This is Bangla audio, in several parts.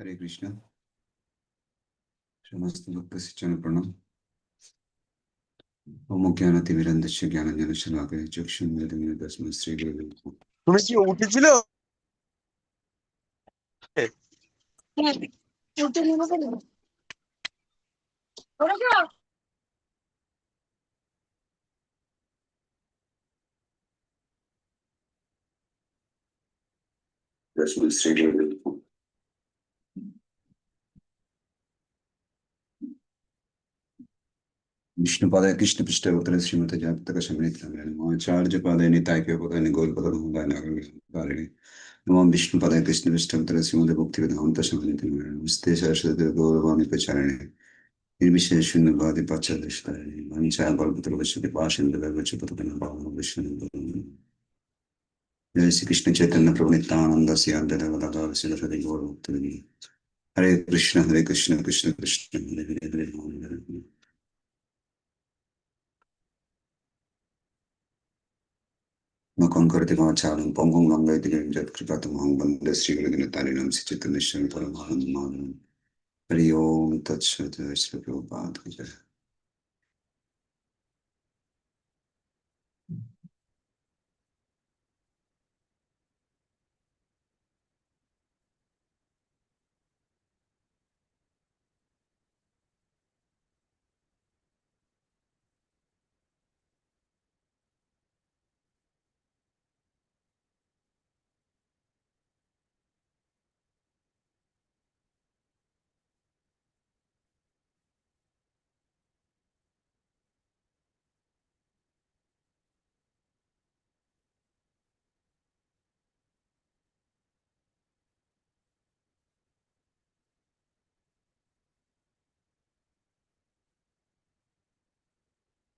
হরে কৃষ্ণ সমস্ত ভক্ত শিক্ষণ প্রণাম ওম জ্ঞানতিমিরন্দস্য জ্ঞানঞ্জন শলাকে চক্ষুন্মিলিতং তস্मै শ্রী গুরুবে নমঃ। তুমি কি উঠেছিল হ্যাঁ, উঠে নেব విష్ణుపద కృష్ణపృష్ట ఉత్తర శ్రీమత జాతక శమితాచార్యపదని తాయిపదని గోల్పదని నమో విష్ణుపద కృష్ణపృష్ట ఉత్తర శ్రీమద భక్తి విధాంత శమిత నమస్తే సరస్వతి గౌరవాన్ని ప్రచారణి నిర్విశేష శూన్యవాది పాశ్చాదృష్టాన్ని మంచి గల్పతులు వస్తుంది భాషలు వచ్చి బతుకున్న భావన విష్ణు జయ శ్రీకృష్ణ చైతన్య ప్రభు నిత్యానంద శ్రీ గౌరవ హరే కృష్ణ హరే కృష్ణ కృష్ణ కృష్ణ హరే హరే మకొంకరతిగా చాలం పొంగం గంగై దిగం కృపతం హం వందే శ్రీగురుదిన తాలినం సిచిత నిశ్చయం పరమానందమానం హరి ఓం తత్సత్ శ్రీ ప్రభుపాద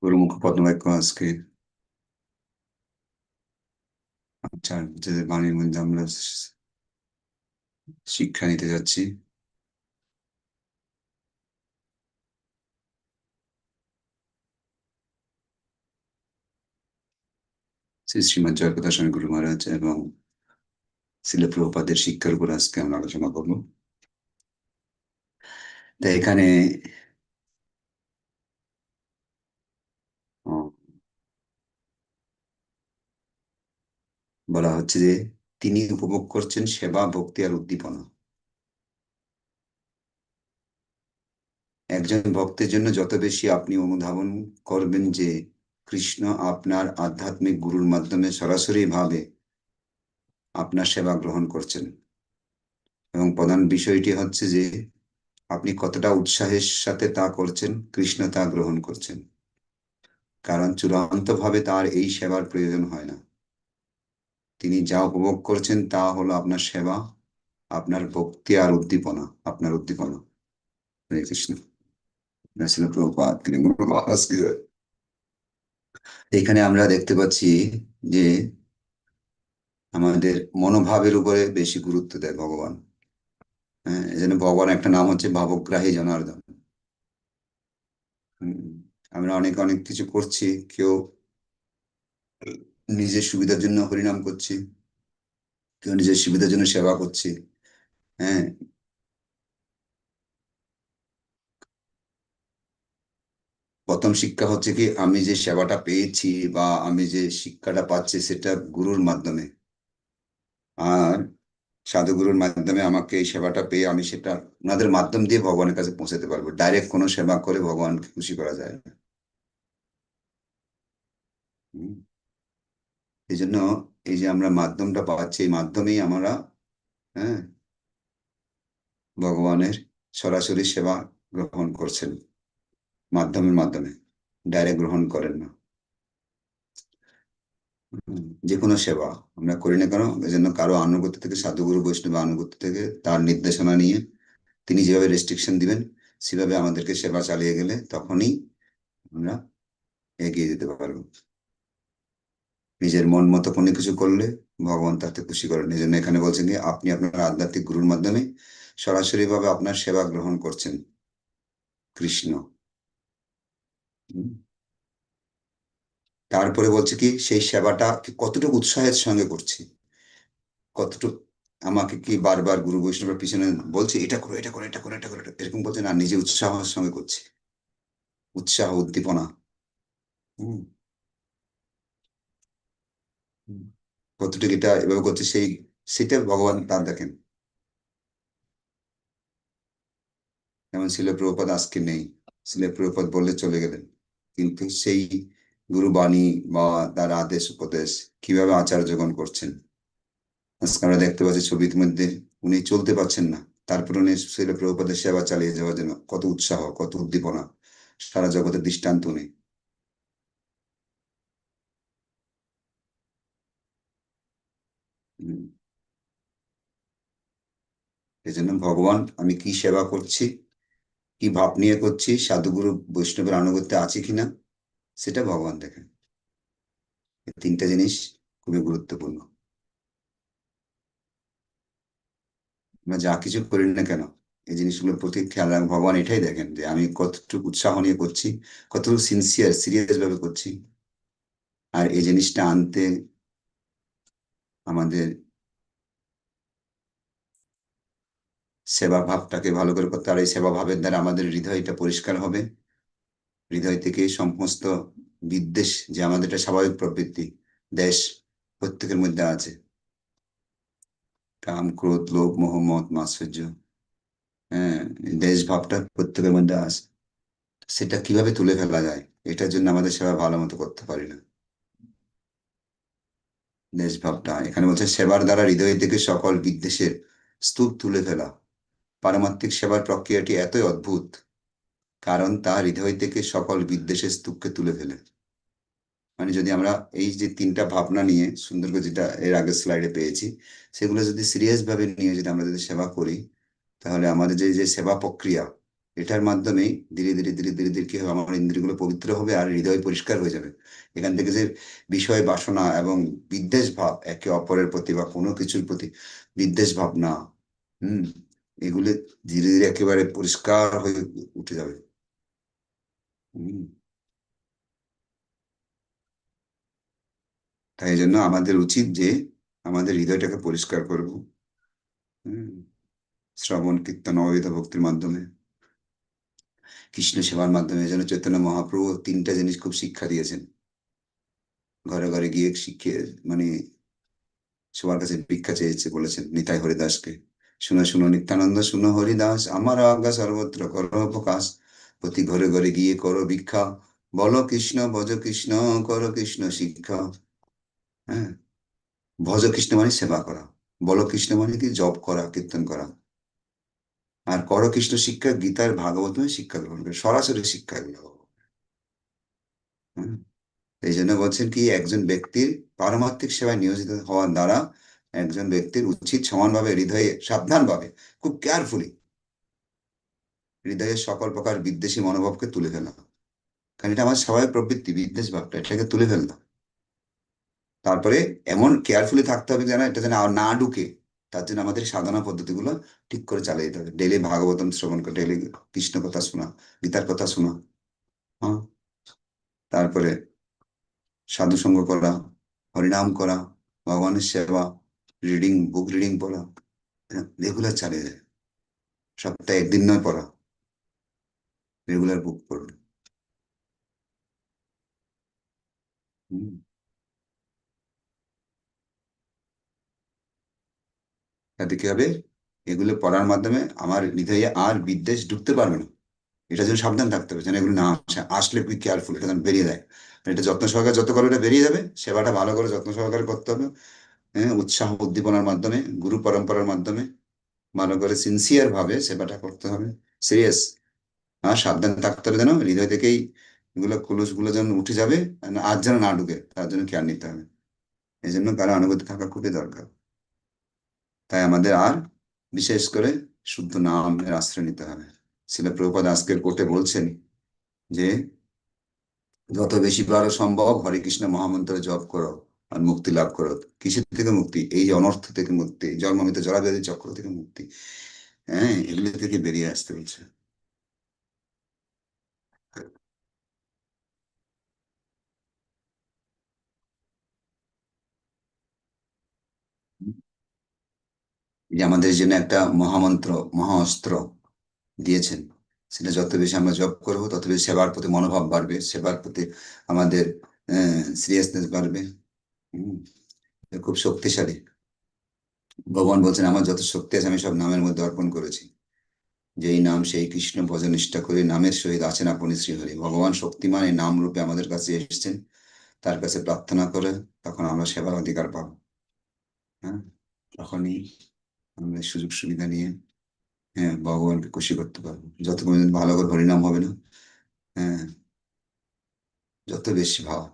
গুরুমুখ পদ্মবাক্য আজকে আচ্ছা যে বাণীর মধ্যে আমরা শিক্ষা নিতে যাচ্ছি শ্রী শ্রীমৎ জয়প্রদা স্বামী গুরু মহারাজ এবং শিল প্রভুপাদের শিক্ষার উপর আজকে আমরা আলোচনা করব তা এখানে বলা হচ্ছে যে, তিনি উপভোগ করছেন সেবা, ভক্তি আর উদ্দীপনা। একজন ভক্তের জন্য যত বেশি আপনি অনুধাবন করবেন যে, কৃষ্ণ আপনার আধ্যাত্মিক গুরুর মাধ্যমে সরাসরি ভাবে আপনার সেবা গ্রহণ করছেন। এবং প্রধান বিষয়টি হচ্ছে যে, আপনি কতটা উৎসাহের সাথে তা করছেন, কৃষ্ণ তা গ্রহণ করছেন। কারণ চূড়ান্তভাবে তার এই সেবার প্রয়োজন হয় না। তিনি যা উপভোগ করছেন তা হলো আপনার সেবা, আপনার ভক্তি আর উদ্দীপনা, আপনার উদ্দীপনা। হরে কৃষ্ণ। তিনি। এখানে আমরা দেখতে পাচ্ছি যে আমাদের মনোভাবের উপরে বেশি গুরুত্ব দেয় ভগবান। হ্যাঁ ভগবান একটা নাম হচ্ছে ভাবগ্রাহী জনার্দন। আমরা অনেক অনেক কিছু করছি, কেউ নিজের সুবিধার জন্য হরিনাম করছি। কেউ নিজের সুবিধার জন্য সেবা করছি। হ্যাঁ। প্রথম শিক্ষা হচ্ছে কি, আমি যে সেবাটা পেয়েছি বা আমি যে শিক্ষাটা পাচ্ছি সেটা গুরুর মাধ্যমে। আর সাধুগুরুর মাধ্যমে আমাকে এই সেবাটা পেয়ে আমি সেটা ওনাদের মাধ্যম দিয়ে ভগবানের কাছে পৌঁছাতে পারব। ডাইরেক্ট কোনো সেবা করে ভগবানকে খুশি করা যায় না। এই জন্য এই যে আমরা মাধ্যমটা পাচ্ছি, এই মাধ্যমেই আমরা হ্যাঁ ভগবানের সরাসরি সেবা গ্রহণ করছেন। মাধ্যমের মাধ্যমে ডাইরেক্ট গ্রহণ করেন না। যে কোনো সেবা আমরা করি না কেন, এজন্য কারও আনুগত্য থেকে সাধুগুরু বৈষ্ণব আনুগত্য থেকে তার নির্দেশনা নিয়ে তিনি যেভাবে রেস্ট্রিকশন দিবেন, সেভাবে আমাদেরকে সেবা চালিয়ে গেলে তখনই আমরা এগিয়ে যেতে পারব। নিজের মন মতো কোনো কিছু করলে ভগবান তাতে খুশি করেন। এই জন্য এখানে বলছেন যে আপনি আপনার আধ্যাত্মিক গুরুর মাধ্যমে সরাসরি ভাবে আপনার সেবা গ্রহণ করছেন। কৃষ্ণ। তারপরে বলছে কি, সেই সেবাটা কতটুকু উৎসাহের সঙ্গে করছি? কতটুকু আমাকে কি বারবার গুরু বৈষ্ণবের পিছনে বলছে এটা করো এটা করো এটা করো এটা করো। এরকম বলছে না, নিজে উৎসাহের সঙ্গে করছি। উৎসাহ, উদ্দীপনা। হুম। কতটুকু এটা এভাবে করছে, সেই, সেটা ভগবান তার দেখেন। যেমন শিল প্রভুপাদ আজকে নেই, শিল প্রভুপাদ বললে চলে গেলেন। কিন্তু সেই গুরুবাণী বা তার আদেশ, উপদেশ কীভাবে আচার যোগন করছেন? আজকে আমরা দেখতে পাচ্ছি ছবির মধ্যে উনি চলতে পারছেন না। তারপর উনি শিল প্রভুপাদের সেবা চালিয়ে যাওয়ার জন্য কত উৎসাহ, কত উদ্দীপনা, সারা জগতের দৃষ্টান্ত উনি। হুম। এই জন্য ভগবান, আমি কি সেবা করছি? কি ভাব নিয়ে করছি? সাধুগুরু বৈষ্ণবের আনুগত্যে আছে কিনা? সেটা ভগবান দেখেন। তিনটা জিনিস খুবই গুরুত্বপূর্ণ। আমরা যা কিছু করি না কেন, এই জিনিসগুলোর প্রতি খেয়াল রাখ। ভগবান এটাই দেখেন যে আমি কতটুকু উৎসাহ নিয়ে করছি, কতটুকু সিনসিয়ার সিরিয়াস ভাবে করছি। আর এই জিনিসটা আনতে আমাদের সেবা ভাবটাকে ভালো করে করতে আর এই সেবা ভাবের দ্বারা আমাদের হৃদয়টা পরিষ্কার হবে। হৃদয় থেকে সমস্ত বিদ্বেষ যে আমাদের একটা স্বাভাবিক প্রবৃত্তি, দেশ প্রত্যেকের মধ্যে আছে। কাম, ক্রোধ, লোভ, মোহ, মত, মাৎসর্য হ্যাঁ দেশ ভাবটা প্রত্যেকের মধ্যে আছে। সেটা কীভাবে তুলে ফেলা যায়? এটার জন্য আমাদের সেবা ভালো মতো করতে পারি না। দেশ ভাবটা এখানে বলছে, সেবার দ্বারা হৃদয় থেকে সকল বিদ্বেষের স্তূপ তুলে ফেলা। পারমাত্মিক সেবার প্রক্রিয়াটি এতই অদ্ভুত, কারণ তা হৃদয় থেকে সকল বিদ্বেষের স্তূপকে তুলে ফেলে। মানে যদি আমরা এই যে তিনটা ভাবনা নিয়ে সুন্দর করে যেটা এর আগের স্লাইডে পেয়েছি, সেগুলো যদি সিরিয়াস ভাবে নিয়ে যদি আমরা যদি সেবা করি, তাহলে আমাদের যে যে সেবা প্রক্রিয়া এটার মাধ্যমেই ধীরে ধীরে ধীরে ধীরে ধীরে কি হবে? আমার ইন্দ্রিয়গুলো পবিত্র হবে আর হৃদয় পরিষ্কার হয়ে যাবে। এখান থেকে যে বিষয়, বাসনা এবং বিদ্বেষ ভাব একে অপরের প্রতি বা কোনো কিছুর প্রতি বিদ্বেষ ভাবনা হুম, এগুলো ধীরে ধীরে একেবারে পরিষ্কার হয়ে উঠে যাবে। তাই জন্য আমাদের উচিত যে আমাদের হৃদয়টাকে পরিষ্কার করব, হুম, শ্রবণ, কীর্তন, অবিধ ভক্তির মাধ্যমে। কৃষ্ণ সেবার মাধ্যমে জন্য চৈতন্য মহাপ্রভু তিনটা জিনিস খুব শিক্ষা দিয়েছেন। ঘরে ঘরে গিয়ে শিখিয়ে মানে সবার কাছে ভিক্ষা চেয়েছে বলেছেন নিতাই হরিদাসকে। শুনো শুনো, নিত্যানন্দ, শুনো, হরিদাস, আমার আজ্ঞা সর্বত্র করো প্রকাশ প্রতি ঘরে ঘরে গিয়ে করো ভিক্ষা। বলো কৃষ্ণ, ভজ কৃষ্ণ, করো কৃষ্ণ শিক্ষা। হ্যাঁ? ভজ কৃষ্ণ মানে সেবা করা। বলো কৃষ্ণ মানে কি? জপ করা, কীর্তন করা। আর করকৃষ্ণ শিক্ষা গীতার ভাগবত শিক্ষা গ্রহণ করে, সরাসরি শিক্ষা এগুলো এই জন্য বলছেন কি, একজন ব্যক্তির পারমাত্মিক সেবায় নিয়োজিত হওয়ার দ্বারা একজন ব্যক্তির উচিত সমানভাবে, হৃদয়ে সাবধানভাবে, খুব কেয়ারফুলি হৃদয়ের সকল প্রকার বিদ্বেষী মনোভাবকে তুলে ফেলা। কারণ এটা আমার স্বাভাবিক প্রবৃত্তি, বিদ্বেষ ভাবটা, এটাকে তুলে ফেললাম। তারপরে এমন কেয়ারফুলি থাকতে হবে যেন এটা যেন না ঢুকে। তার জন্য আমাদের সাধনা পদ্ধতিগুলো ঠিক করে চালিয়ে যেতে হবে। ডেলি ভাগবতম শ্রবণ করে ডেলি কৃষ্ণ কথা শোনা, গীতার কথা শোনা হ্যাঁ? তারপরে সাধু সঙ্গ করা, হরিনাম করা, ভগবানের সেবা রিডিং বুক রিডিং পড়া রেগুলার চালিয়ে যায়। সপ্তাহে একদিন নয় পড়া রেগুলার বুক পড়ুন হুম। তাতে কি হবে, এগুলো পড়ার মাধ্যমে আমার হৃদয়ে আর বিদ্বেষ ঢুকতে পারবে না। এটা যেন সাবধান থাকতে হবে, যেন এগুলো না আসে। আসলে বি কেয়ারফুল এটা যেন বেরিয়ে দেয় এটা যত্ন সহকারে, যত করবে এটা বেরিয়ে যাবে। সেবাটা ভালো করে যত্ন সহকারে করতে হবে। হ্যাঁ উৎসাহ উদ্দীপনার মাধ্যমে, গুরু পরম্পরার মাধ্যমে, ভালো করে সিনসিয়ার ভাবে সেবাটা করতে হবে। সিরিয়াস আর সাবধান থাকতে হবে যেন হৃদয় থেকেই এগুলো কুলুসগুলো যেন উঠে যাবে, আর যেন না ঢুকে, তার জন্য কেয়ার নিতে হবে। এই জন্য কারও অনুগতি থাকা খুবই দরকার। তাই আমাদের আর বিশেষ করে শুদ্ধ নামের আশ্রয় নিতে হবে। শিলা প্রভুপাদ আজকের কোর্টে বলছেন যে, যত বেশি পারো সম্ভব হরে কৃষ্ণ মহামন্ত্র জপ করো আর মুক্তি লাভ করো। কিসের থেকে মুক্তি? এই অনর্থ থেকে মুক্তি, জন্মমিত জরাব্যাধি চক্র থেকে মুক্তি। হ্যাঁ এগুলো থেকে বেরিয়ে আসতে বলছে। যে আমাদের জন্য একটা মহামন্ত্র মহা অস্ত্র দিয়েছেন। সেটা যত বেশি আমরা জপ করব, তত বেশি সেবার প্রতি মনোভাব বাড়বে, সেবার প্রতি আমাদের সিরিয়াসনেস বাড়বে। খুব শক্তিশালী। ভগবান বলছেন, আমার যত শক্তি আছে, আমি সব নামের মধ্যে অর্পণ করেছি। যেই নাম, সেই কৃষ্ণ ভজন নিষ্ঠা করে নামের সহিত আছেন আপনি শ্রীহরি। ভগবান শক্তিমান এই নাম রূপে আমাদের কাছে এসেছেন। তার কাছে প্রার্থনা করে তখন আমরা সেবার অধিকার পাবো। হ্যাঁ তখনই আমরা সুযোগ সুবিধা নিয়ে হ্যাঁ ভগবানকে খুশি করতে পারব। যত পর্যন্ত ভালো করে হরিনাম হবে না হ্যাঁ যত বেশি ভাব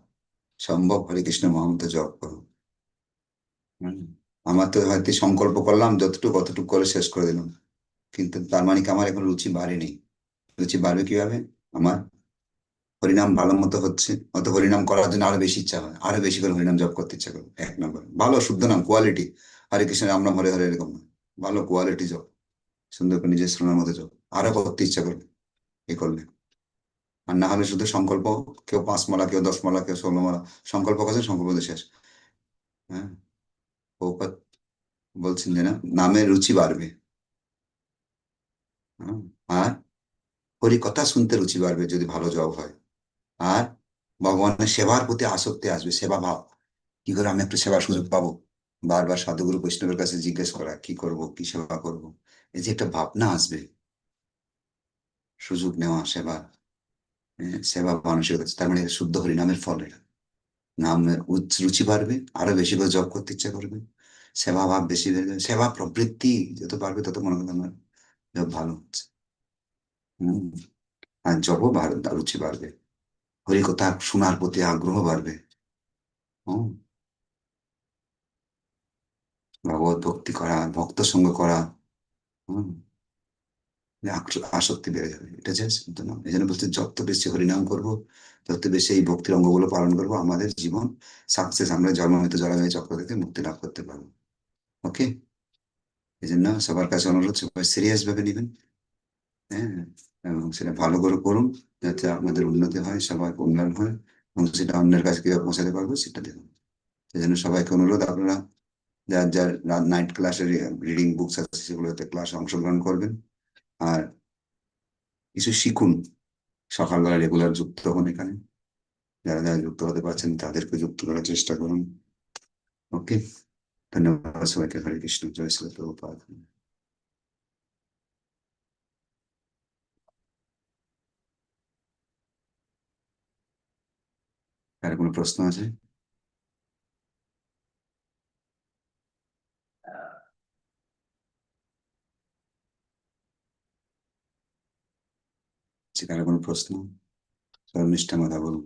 সম্ভব হরে কৃষ্ণ মহামন্ত্র জপ করো। আমার তো হয়তো সংকল্প করলাম, যতটুকু কতটুকু করে শেষ করে দিলাম। কিন্তু তার মানে কি, আমার এখন রুচি বাড়েনি রুচি বাড়বে কীভাবে? আমার হরিনাম ভালো মতো হচ্ছে, অত হরিনাম করার জন্য আরও বেশি ইচ্ছা হয়। আরও বেশি করে হরিনাম জপ করতে ইচ্ছা করবে এক নম্বর। ভালো, শুদ্ধ নাম কোয়ালিটি হরে কৃষ্ণ রাম নাম, হরে হরে এরকম না। ভালো কোয়ালিটি জপ সুন্দর করে নিজের শ্রোনার মতো জপ আরও করতে ইচ্ছা করবে এ করলে। আর না হলে শুধু সংকল্প কেউ পাঁচ মালা কেউ দশ মালা কেউ ষোলো মালা সংকল্প কাছে সংকল্প শেষ। হ্যাঁ? বলছেন যে না নামের রুচি বাড়বে। হ্যাঁ, আর হরি কথা শুনতে রুচি বাড়বে যদি ভালো জব হয়। আর ভগবানের সেবার প্রতি আসক্তি আসবে সেবা ভাব। কি করে আমি একটু সেবার সুযোগ পাবো? বারবার সাধুগুরু বৈষ্ণবের কাছে জিজ্ঞেস করা, কি করব? কি সেবা করব? এই যে একটা ভাবনা আসবে। সুযোগ নেওয়া, সেবা সেবা মানুষের কাছে। তার মানে শুদ্ধ হরিনামের ফল এটা। নামের রুচি বাড়বে, আরও বেশি করে জব করতে ইচ্ছা করবে, সেবা ভাব বেশি বেড়ে যাবে, সেবা প্রবৃত্তি যত বাড়বে তত মনে করবে আমার জব ভালো হচ্ছে। হম, আর জবও বাড়বে রুচি বাড়বে। হরি কথা শোনার প্রতি আগ্রহ বাড়বে। হম। ভগবত ভক্তি করা ভক্ত সঙ্গ করা হম আসক্তি বেড়ে যাবে এটা শুদ্ধ নাম এই জন্য বলছে যত বেশি হরিনাম করব তত বেশি এই ভক্তির অঙ্গগুলো পালন করব আমাদের জীবন সাকসেস আমরা জন্মমৃত জলবায়ু চক্র থেকে মুক্তি লাভ করতে পারব ওকে এই জন্য সবার কাছে অনুরোধ সবাই সিরিয়াস ভাবে নেবেন হ্যাঁ এবং সেটা ভালো করে করুন যাতে আপনাদের উন্নতি হয় সবার উন্নয়ন হয় এবং সেটা অন্যের কাছে কীভাবে পৌঁছাতে পারব সেটা দেখুন সেই জন্য সবাইকে অনুরোধ আপনারা যার যার নাইট ক্লাসের রিডিং বুকস আছে, সেগুলোতে ক্লাসে অংশগ্রহণ করবেন। আর কিছু শিখুন। সকালবেলা রেগুলার যুক্ত হন এখানে। যারা যারা যুক্ত হতে পারছেন, তাদেরকে যুক্ত করার চেষ্টা করুন। ওকে ধন্যবাদ সবাইকে। হরে কৃষ্ণ। জয় শ্রী প্রভুপাদ কোনো প্রশ্ন আছে? সেখানে কোনো প্রশ্ন? নিষ্ঠা মাথা বলুন।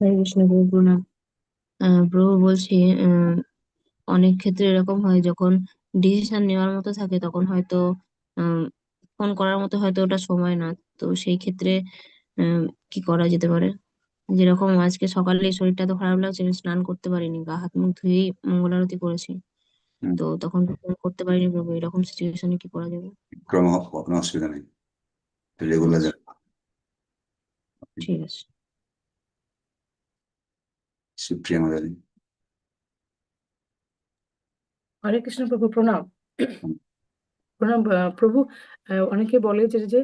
হরে কৃষ্ণ প্রভু প্রণাম। প্রভু বলছি অনেক ক্ষেত্রে এরকম হয় যখন ডিসিশন নেওয়ার মতো থাকে তখন হয়তো ফোন করার মতো হয়তো ওটা সময় না তো সেই ক্ষেত্রে কি করা যেতে পারে? যেরকম আজকে সকালে শরীরটা তো খারাপ লাগছে আমি স্নান করতে পারিনি গা হাত মুখ ধুয়েই মঙ্গল আরতি করেছি তো তখন করতে পারিনি প্রভু এরকম সিচুয়েশনে কি করা যাবে? ক্রম কোনো অসুবিধা নেই রেগুলার যা ঠিক আছে। সুপ্রিয়া মাদারি হরে কৃষ্ণ প্রভু প্রণাম। প্রণাম প্রভু অনেকে বলে যে যে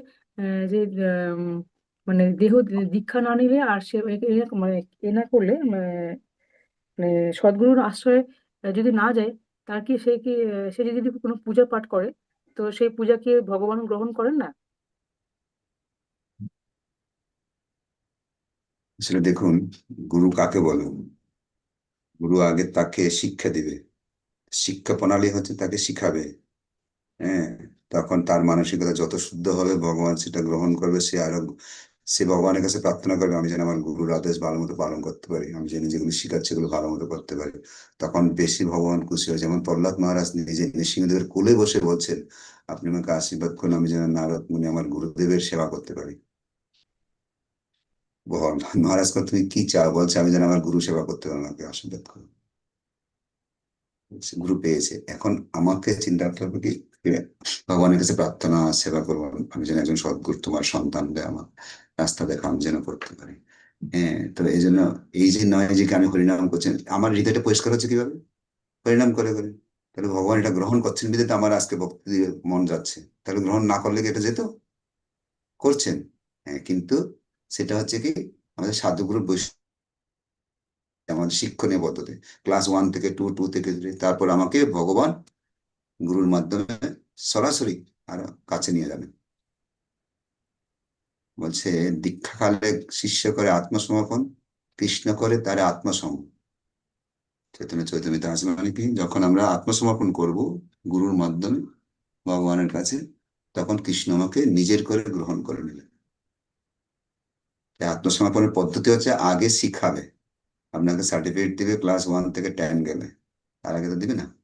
যে মানে দেহ দীক্ষা না নিলে আর সে মানে এ না করলে মানে সদ্গুরুর আশ্রয়ে যদি না যায় তার কি সে কি সে যদি কোনো পূজা পাঠ করে তো সেই পূজা কি ভগবান গ্রহণ করেন না? আসলে দেখুন, গুরু কাকে বলেন? গুরু আগে তাকে শিক্ষা দিবে। শিক্ষা প্রণালী হচ্ছে তাকে শিখাবে। হ্যাঁ তখন তার মানসিকতা যত শুদ্ধ হবে, ভগবান সেটা গ্রহণ করবে, সে আরও সে ভগবানের কাছে প্রার্থনা করবে, আমি যেন আমার গুরুর আদেশ ভালো মতো পালন করতে পারি, আমি যেন যেগুলো শিখাচ্ছি সেগুলো ভালো মতো করতে পারি। তখন বেশি ভগবান খুশি হয়। যেমন প্রহ্লাদ মহারাজ নিজে নৃসিংহদেবের কোলে বসে বলছেন, আপনি আমাকে আশীর্বাদ করুন, আমি যেন নারদ মুনি আমার গুরুদেবের সেবা করতে পারি। মহারাজ কো তুমি কি চাও? বলছে, আমি যেন আমার গুরু সেবা করতে পারি, আমাকে আশীর্বাদ করুন। গুরু পেয়েছে। এখন আমাকে চিন্তা করতে হবে কি ভগবানের কাছে প্রার্থনা, সেবা করব আমি যেন একজন সদ্গুরু, তোমার সন্তান দেয় আমার। রাস্তা দেখা আমি যেন করতে পারি। হ্যাঁ তো এই জন্য, এই যে নয় যে আমি হরিনাম করছি আমার হৃদয়টা পরিষ্কার হচ্ছে কীভাবে? পরিণাম করে করে। তাহলে ভগবান এটা গ্রহণ করছেন তো আমার আজকে ভক্তি মন যাচ্ছে। তাহলে গ্রহণ না করলে কি এটা যেত? করছেন। হ্যাঁ কিন্তু সেটা হচ্ছে কি, আমাদের সাধুগুরু বৈশিষ্ট্য আমাদের শিক্ষণীয় পদ্ধতি। ক্লাস ওয়ান থেকে টু টু থেকে থ্রি তারপর আমাকে ভগবান গুরুর মাধ্যমে সরাসরি আর কাছে নিয়ে যাবেন। বলছে দীক্ষা কালে শিষ্য করে আত্মসমর্পণ, কৃষ্ণ করে তার আত্মসম। চৈতন্য চৈতন্যতা আছে মানে কি? যখন আমরা আত্মসমর্পণ করব গুরুর মাধ্যমে, ভগবানের কাছে, তখন কৃষ্ণ আমাকে নিজের করে গ্রহণ করে তাই আত্মসমর্পণের পদ্ধতি হচ্ছে আগে শিখাবে। আপনাকে সার্টিফিকেট দিবে ক্লাস ওয়ান থেকে টেন গেলে। তার আগে তো দিবে না।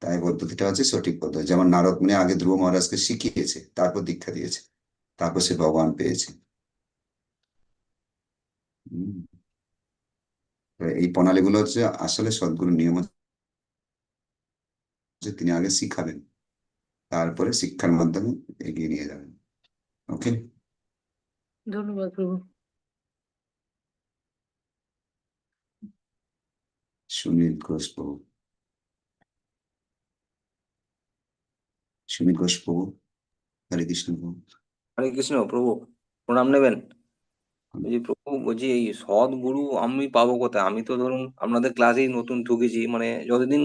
তাই পদ্ধতিটা হচ্ছে সঠিক পদ্ধতি। যেমন নারদ মুনি আগে ধ্রুব মহারাজকে শিখিয়েছে, তারপর দীক্ষা দিয়েছে। তারপর সে ভগবান পেয়েছে। এই প্রণালীগুলো হচ্ছে আসলে সদ্গুরু নিয়ম হচ্ছে তিনি আগে শিখাবেন তারপরে শিক্ষার মাধ্যমে এগিয়ে নিয়ে যাবেন। ওকে? ধন্যবাদ প্রভু। সুনীল ঘোষ প্রভু। সুনীল ঘোষ প্রভু হরে কৃষ্ণ প্রভু। হরে কৃষ্ণ প্রভু প্রণাম নেবেন। বলছি প্রভু বলছি এই সৎ গুরু আমি পাবো কোথায়? আমি তো ধরুন আপনাদের ক্লাসেই নতুন ঢুকেছি মানে যতদিন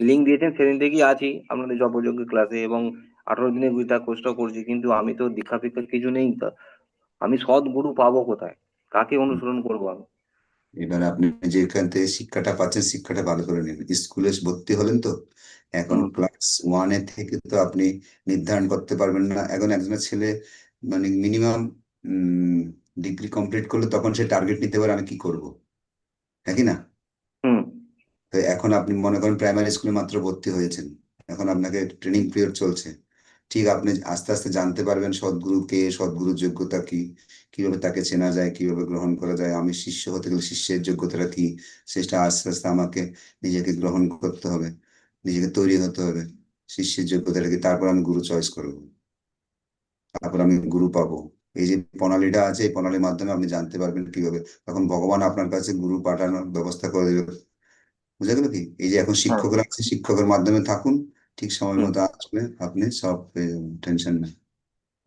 লিঙ্ক দিয়েছেন সেদিন থেকেই আছি আপনাদের জপযজ্ঞ ক্লাসে এবং আঠারো দিনের গীতা কোর্সটা করছি কিন্তু আমি তো দীক্ষা ফিক্ষা কিছু নেই তা। আমি সৎ গুরু পাবো কোথায়? কাকে অনুসরণ করব আমি? এবার আপনি যেখান থেকে শিক্ষাটা পাচ্ছেন শিক্ষাটা ভালো করে নিন স্কুলে ভর্তি হলেন তো? এখন। ক্লাস ওয়ানে থেকে তো আপনি নির্ধারণ করতে পারবেন না। এখন একজনের ছেলে মানে মিনিমাম ডিগ্রি কমপ্লিট করলে তখন সে টার্গেট নিতে পারে আমি কি করব? হ্যাঁ কি না? হুম। তো এখন আপনি মনে করেন প্রাইমারি স্কুলে মাত্র ভর্তি হয়েছেন। এখন আপনাকে ট্রেনিং পিরিয়ড চলছে। ঠিক আপনি আস্তে আস্তে জানতে পারবেন সদ্গুরু কে সদ্গুরুর যোগ্যতা কি কীভাবে তাকে চেনা যায় কীভাবে গ্রহণ করা যায় আমি শিষ্য হতে গেলে শিষ্যের যোগ্যতাটা কি সেটা আস্তে আস্তে আমাকে নিজেকে গ্রহণ করতে হবে নিজেকে তৈরি হতে হবে শিষ্যের যোগ্যতাটা কি তারপর আমি গুরু চয়েস করব। তারপর আমি গুরু পাবো। এই যে প্রণালীটা আছে এই প্রণালীর মাধ্যমে আপনি জানতে পারবেন কীভাবে। তখন ভগবান আপনার কাছে গুরু পাঠানোর ব্যবস্থা করে দেবে বুঝা গেল কি? এই যে এখন শিক্ষকরা আছে শিক্ষকের মাধ্যমে থাকুন। ঠিক সময় মতো আসবে আপনি সব টেনশন নেই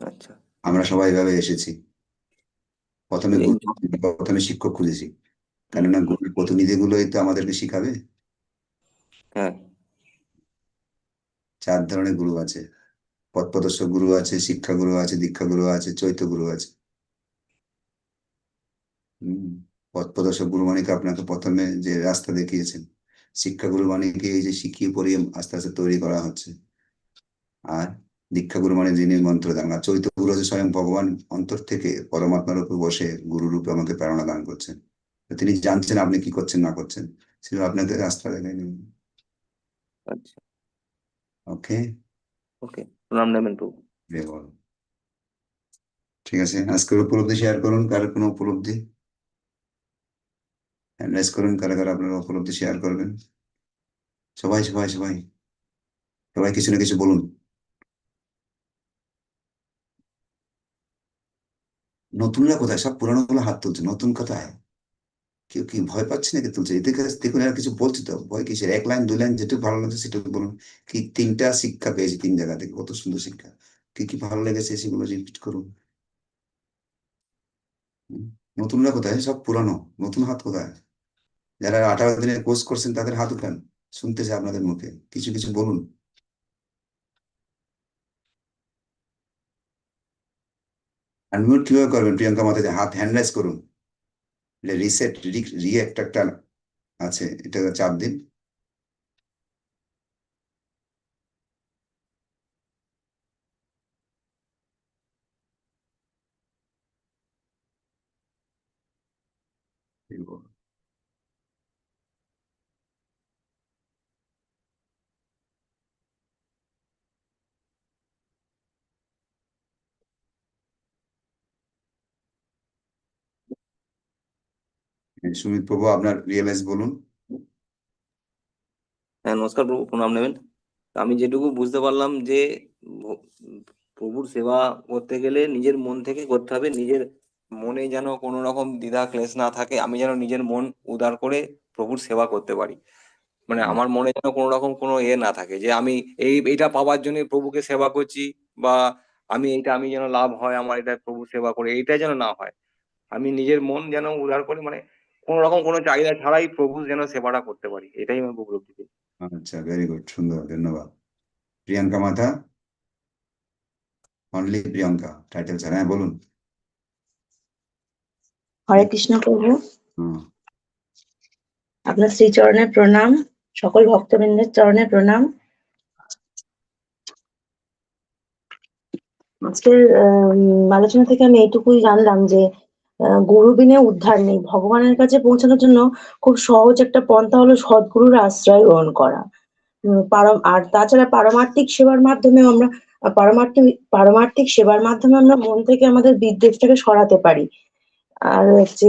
আচ্ছা। আমরা সবাই এভাবে এসেছি। প্রথমে গুরু প্রথমে শিক্ষক খুঁজেছি। কেননা গুরুর প্রতিনিধি গুলোই তো আমাদেরকে শিখাবে। হ্যাঁ। চার ধরনের গুরু আছে। পথপ্রদর্শক গুরু আছে শিক্ষা গুরু আছে দীক্ষা গুরু আছে চৈত্য গুরু আছে। হম পথপ্রদর্শক গুরু মানে আপনাকে প্রথমে যে রাস্তা দেখিয়েছেন শিক্ষা গুরু মানে কি এই যে শিখিয়ে পড়িয়ে আস্তে আস্তে তৈরি করা হচ্ছে। আর দীক্ষা গুরু মানে যিনি মন্ত্র দান আর চৈত্য গুরু হচ্ছে স্বয়ং ভগবান অন্তর থেকে পরমাত্মার উপর বসে গুরু রূপে আমাকে প্রেরণা দান করছেন। তিনি জানছেন আপনি কি করছেন না করছেন সেটা আপনাকে রাস্তা দেখায় নেবেন ওকে ওকে প্রণাম নেবেন প্রভু। ঠিক আছে আজকের উপলব্ধি শেয়ার করুন, কারোর কোনো উপলব্ধি? হ্যান্ডরাইজ করুন, কারা কারা আপনারা উপলব্ধি শেয়ার করবেন। সবাই সবাই সবাই সবাই কিছু না কিছু বলুন। নতুনরা কোথায়? সব পুরানো গুলো হাত তুলছে, নতুন কোথায়? কেউ কি ভয় পাচ্ছে নাকি তুলছে? এদের কাছে দেখুন আর কিছু বলছি তো? ভয় কিসের? এক লাইন, দুই লাইন যেটুকু ভালো লাগছে সেটুকু বলুন। কি তিনটা শিক্ষা পেয়েছি তিন জায়গা থেকে? কত সুন্দর শিক্ষা। কি কি ভালো লেগেছে সেগুলো রিপিট করুন। নতুনরা কোথায়? সব পুরানো। নতুন হাত কোথায়? যারা আঠারো দিনের কোর্স করছেন তাদের হাত উঠান। শুনতেছে আপনাদের মুখে। কিছু কিছু বলুন। আনমিউট কীভাবে করবেন? প্রিয়াঙ্কা মাতাজি, হাত হ্যান্ড রাইজ করুন। রিসেট রিঅ্যাক্ট একটা আছে এটা চাপ দিন। সুমিত প্রভু আপনার রিয়েলাইজ বলুন। হ্যাঁ নমস্কার প্রভু, প্রণাম নেবেন। আমি যেটুকু বুঝতে পারলাম যে, প্রভুর সেবা করতে গেলে নিজের মন থেকে করতে হবে, নিজের মনে যেন কোনো রকম দ্বিধা, ক্লেশ না থাকে, আমি যেন নিজের মন উদার করে প্রভুর সেবা করতে পারি। মানে আমার মনে যেন কোনো রকম কোনো এ না থাকে যে, আমি এই, এইটা পাওয়ার জন্য প্রভুকে সেবা করছি বা আমি এইটা, আমি যেন লাভ হয়, আমার এটা প্রভু সেবা করে, এইটা যেন না হয়। আমি নিজের মন যেন উদার করে মানে কোনো রকম কোনো চাহিদা ছাড়াই প্রভু যেন সেবাটা করতে পারি। এটাই আমি উপলব্ধি। করি আচ্ছা ভেরি গুড সুন্দর ধন্যবাদ। প্রিয়াঙ্কা মাথা? অনলি প্রিয়াঙ্কা টাইটেল ছাড়া হ্যাঁ বলুন। হরে কৃষ্ণ প্রভু। হুম। আপনার শ্রীচরণে প্রণাম সকল ভক্তবৃন্দের চরণে প্রণাম। আজকের আলোচনা থেকে আমি এইটুকুই জানলাম যে আহ, গুরু বিনে উদ্ধার নেই। ভগবানের কাছে পৌঁছানোর জন্য খুব সহজ একটা পন্থা হলো সদ্গুরুর আশ্রয় গ্রহণ করা। পারম আর তাছাড়া পারমার্থিক সেবার মাধ্যমে আমরা পারমার্থিক পারমার্থিক সেবার মাধ্যমে আমরা মন থেকে আমাদের বিদ্বেষটাকে সরাতে পারি। আর হচ্ছে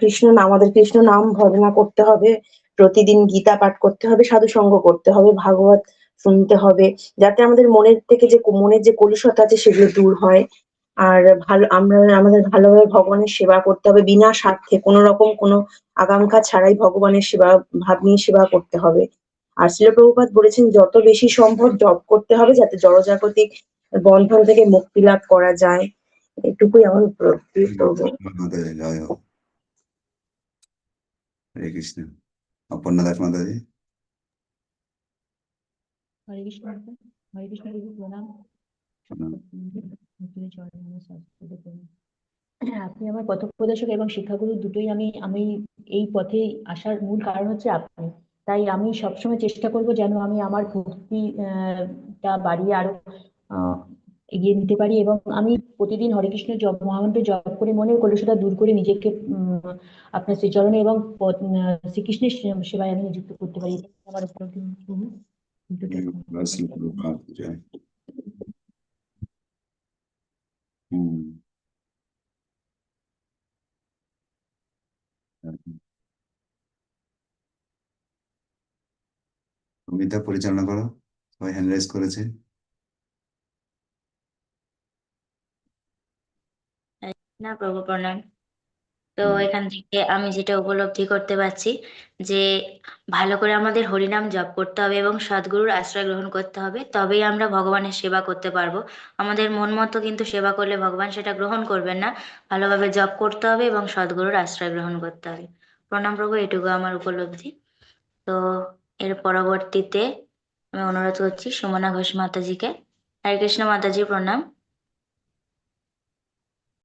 কৃষ্ণ আমাদের কৃষ্ণ নাম ভজনা করতে হবে প্রতিদিন গীতা পাঠ করতে হবে সাধু সঙ্গ করতে হবে ভাগবত শুনতে হবে যাতে আমাদের মনের থেকে যে মনের যে কলুষতা আছে সেগুলো দূর হয়। আর ভালো আমরা আমাদের ভালোভাবে ভগবানের সেবা করতে হবে। বিনা স্বার্থে কোনো রকম কোনো আকাঙ্ক্ষা ছাড়াই ভগবানের সেবা ভাব নিয়ে সেবা করতে হবে। আর শিল প্রভুপাত বলেছেন যত বেশি সম্ভব জপ করতে হবে যাতে জড়জাগতিক বন্ধন থেকে মুক্তি লাভ করা যায়। এটুকুই আমার হরে কৃষ্ণ। অপর্ণা দাস মাতাজি। হরে কৃষ্ণ। হরে কৃষ্ণ প্রণাম। আপনি আমার পথপ্রদর্শক এবং শিক্ষাগুরু দুটোই আমি আমি এই পথে আসার মূল কারণ হচ্ছে আপনি। তাই আমি সবসময় চেষ্টা করব যেন আমি আমার ভক্তি আহ, বাড়িয়ে আরও এগিয়ে নিতে পারি এবং আমি প্রতিদিন হরে কৃষ্ণ জপ মহামন্ত্র জপ করে মনের কলুষতা দূর করে নিজেকে আপনার শ্রীচরণে এবং শ্রীকৃষ্ণের সেবায় আমি নিযুক্ত করতে পারি। আমার উপলব্ধি প্রভু। দুটোই জয় শ্রী প্রভুপাদ, জয়। হুম। অমিতা পরিচালনা করো। সবাই হ্যান্ড রাইজ করেছে। না প্রভু প্রণাম। তো এখান থেকে আমি যেটা উপলব্ধি করতে পারছি যে ভালো করে আমাদের হরিনাম জপ করতে হবে এবং সদ্গুরুর আশ্রয় গ্রহণ করতে হবে, তবেই আমরা ভগবানের সেবা করতে পারব। আমাদের মন মতো কিন্তু সেবা করলে ভগবান সেটা গ্রহণ করবেন না। ভালোভাবে জপ করতে হবে এবং সদ্গুরুর আশ্রয় গ্রহণ করতে হবে। প্রণাম প্রভু, এটুকু আমার উপলব্ধি। তো এর পরবর্তীতে আমি অনুরোধ করছি সুমনা ঘোষ মাতাজিকে। হরে কৃষ্ণ মাতাজি, প্রণাম।